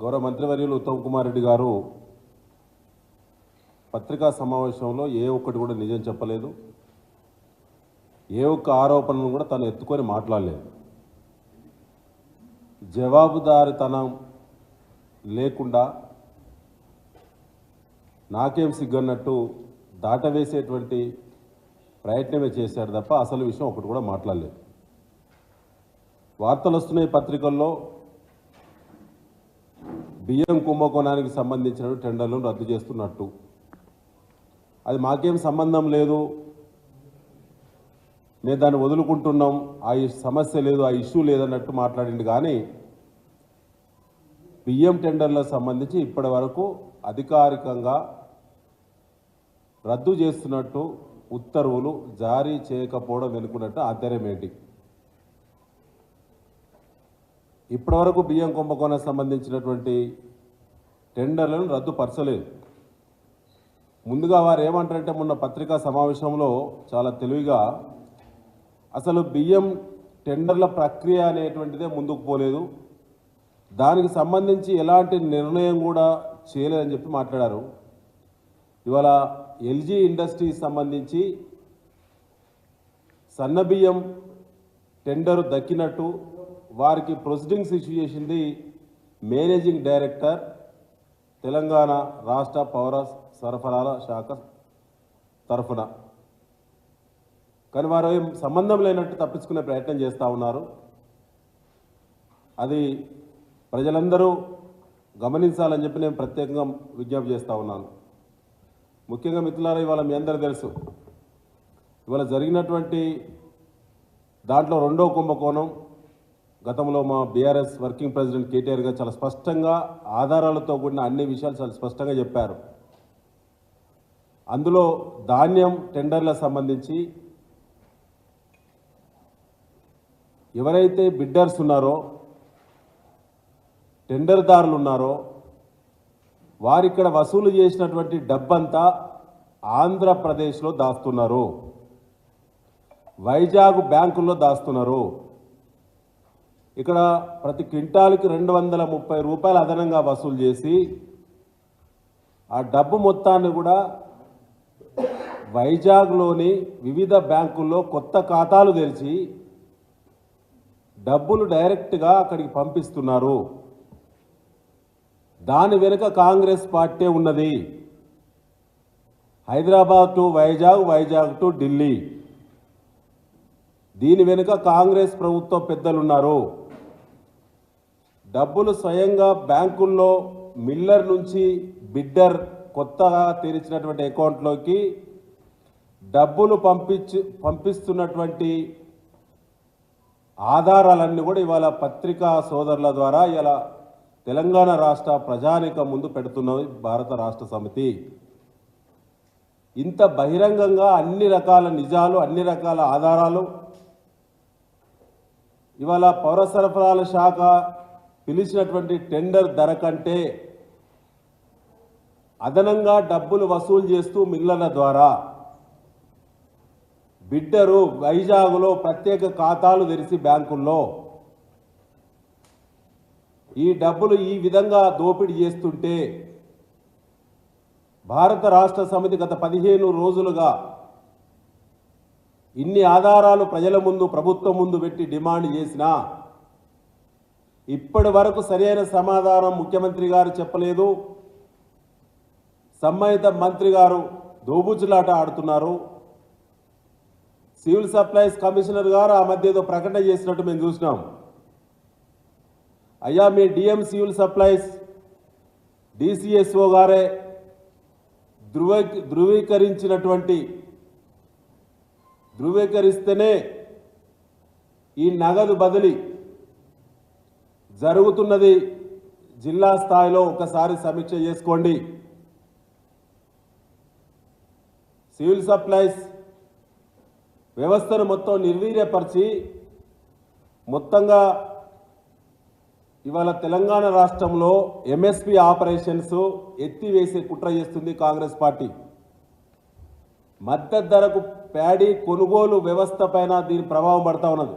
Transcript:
గౌరవ మంత్రివర్యులు ఉత్తమ్ కుమార్ రెడ్డి గారు పత్రికా సమావేశంలో ఏ ఒక్కటి కూడా నిజం చెప్పలేదు. ఏ ఒక్క ఆరోపణను కూడా తను ఎత్తుకొని మాట్లాడలేదు. జవాబుదారితనం లేకుండా నాకేం సిగ్గన్నట్టు దాటవేసేటువంటి ప్రయత్నమే చేశారు తప్ప అసలు విషయం ఒకటి కూడా మాట్లాడలేదు. వార్తలు వస్తున్నాయి పత్రికల్లో బియ్యం కుంభకోణానికి సంబంధించిన టెండర్లను రద్దు చేస్తున్నట్టు. అది మాకేం సంబంధం లేదు. నేను దాన్ని వదులుకుంటున్నాం. ఆ సమస్య లేదు ఆ ఇష్యూ లేదన్నట్టు మాట్లాడింది. కానీ బియ్యం టెండర్లకు సంబంధించి ఇప్పటి వరకు అధికారికంగా రద్దు చేస్తున్నట్టు ఉత్తర్వులు జారీ చేయకపోవడం వెనుకున్నట్టు ఆంతర్యం ఏంటి ఇప్పటివరకు బియ్యం కుంభకోణానికి సంబంధించినటువంటి టెండర్లను రద్దుపరచలేదు ముందుగా వారు ఏమంటారంటే మొన్న పత్రికా సమావేశంలో చాలా తెలివిగా అసలు బియ్యం టెండర్ల ప్రక్రియ అనేటువంటిదే ముందుకు పోలేదు. దానికి సంబంధించి ఎలాంటి నిర్ణయం కూడా చేయలేదని చెప్పి మాట్లాడారు. ఇవాళ ఎల్జీ ఇండస్ట్రీకి సంబంధించి సన్నబియ్యం టెండరు దక్కినట్టు వారికి ప్రొసీడింగ్స్ ఇష్యూ చేసింది మేనేజింగ్ డైరెక్టర్ తెలంగాణ రాష్ట్ర పౌర సరఫరాల శాఖ తరఫున. కానీ వారు సంబంధం లేనట్టు తప్పించుకునే ప్రయత్నం చేస్తూ ఉన్నారు. అది ప్రజలందరూ గమనించాలని చెప్పి నేను ప్రత్యేకంగా విజ్ఞప్తి చేస్తూ ఉన్నాను. ముఖ్యంగా మిత్రులారా ఇవాళ మీ అందరూ తెలుసు ఇవాళ జరిగినటువంటి దాంట్లో రెండో కుంభకోణం గతంలో మా బీఆర్ఎస్ వర్కింగ్ ప్రెసిడెంట్ కేటీఆర్ గారు చాలా స్పష్టంగా ఆధారాలతో కూడిన అన్ని విషయాలు చాలా స్పష్టంగా చెప్పారు. అందులో ధాన్యం టెండర్లకు సంబంధించి ఎవరైతే బిడ్డర్స్ ఉన్నారో టెండర్దారులు ఉన్నారో వారిక్కడ వసూలు చేసినటువంటి డబ్బంతా ఆంధ్రప్రదేశ్లో దాస్తున్నారు. వైజాగ్ బ్యాంకుల్లో దాస్తున్నారు. ఇక్కడ ప్రతి క్వింటాల్కి రెండు వందల ముప్పై రూపాయలు అదనంగా వసూలు చేసి ఆ డబ్బు మొత్తాన్ని కూడా వైజాగ్లోని వివిధ బ్యాంకుల్లో కొత్త ఖాతాలు తెరిచి డబ్బులు డైరెక్ట్గా అక్కడికి పంపిస్తున్నారు. దాని వెనుక కాంగ్రెస్ పార్టీ ఉన్నది. Hyderabad to Vizag Vizag to Delhi. దీని వెనుక కాంగ్రెస్ ప్రభుత్వ పెద్దలున్నారు. డబ్బులు స్వయంగా బ్యాంకుల్లో మిల్లర్ నుంచి బిడ్డర్ కొత్తగా తెరిచినటువంటి అకౌంట్లోకి డబ్బులు పంపించి పంపిస్తున్నటువంటి ఆధారాలన్నీ కూడా ఇవాళ పత్రికా సోదరుల ద్వారా ఇలా తెలంగాణ రాష్ట్ర ప్రజానికం ముందు పెడుతున్నది భారత రాష్ట్ర సమితి. ఇంత బహిరంగంగా అన్ని రకాల నిజాలు అన్ని రకాల ఆధారాలు ఇవాళ పౌర సరఫరాల శాఖ పిలిచినటువంటి టెండర్ ధర కంటే అదనంగా డబ్బులు వసూలు చేస్తూ మిల్లర్ల ద్వారా బిడ్డరు వైజాగ్లో ప్రత్యేక ఖాతాలు తెరిచి బ్యాంకుల్లో ఈ డబ్బులు ఈ విధంగా దోపిడీ చేస్తుంటే భారత రాష్ట్ర సమితి గత పదిహేను రోజులుగా ఇన్ని ఆధారాలు ప్రజల ముందు ప్రభుత్వం ముందు పెట్టి డిమాండ్ చేసినా ఇప్పటి వరకు సరైన సమాధానం ముఖ్యమంత్రి గారు చెప్పలేదు. సంబంధిత మంత్రి గారు దోబుచ్చులాట ఆడుతున్నారు. సివిల్ సప్లైస్ కమిషనర్ గారు ఆ మధ్య ఏదో ప్రకటన చేసినట్టు మేము చూసినాం. అయ్యా మీ డిఎం సివిల్ సప్లైస్ డిసిఎస్ఓ గారే ధృవ ధృవీకరించినటువంటి ధృవీకరిస్తేనే ఈ నగదు బదిలీ జరుగుతున్నది జిల్లా స్థాయిలో ఒకసారి సమీక్ష చేసుకోండి. సివిల్ సప్లైస్ వ్యవస్థను మొత్తం నిర్వీర్యపరిచి మొత్తంగా ఇవాళ తెలంగాణ రాష్ట్రంలో ఎంఎస్పి ఆపరేషన్స్ ఎత్తివేసే కుట్ర చేస్తుంది కాంగ్రెస్ పార్టీ. మద్దతు ధరకు ప్యాడీ కొనుగోలు వ్యవస్థ పైన దీని ప్రభావం పడతా ఉన్నది.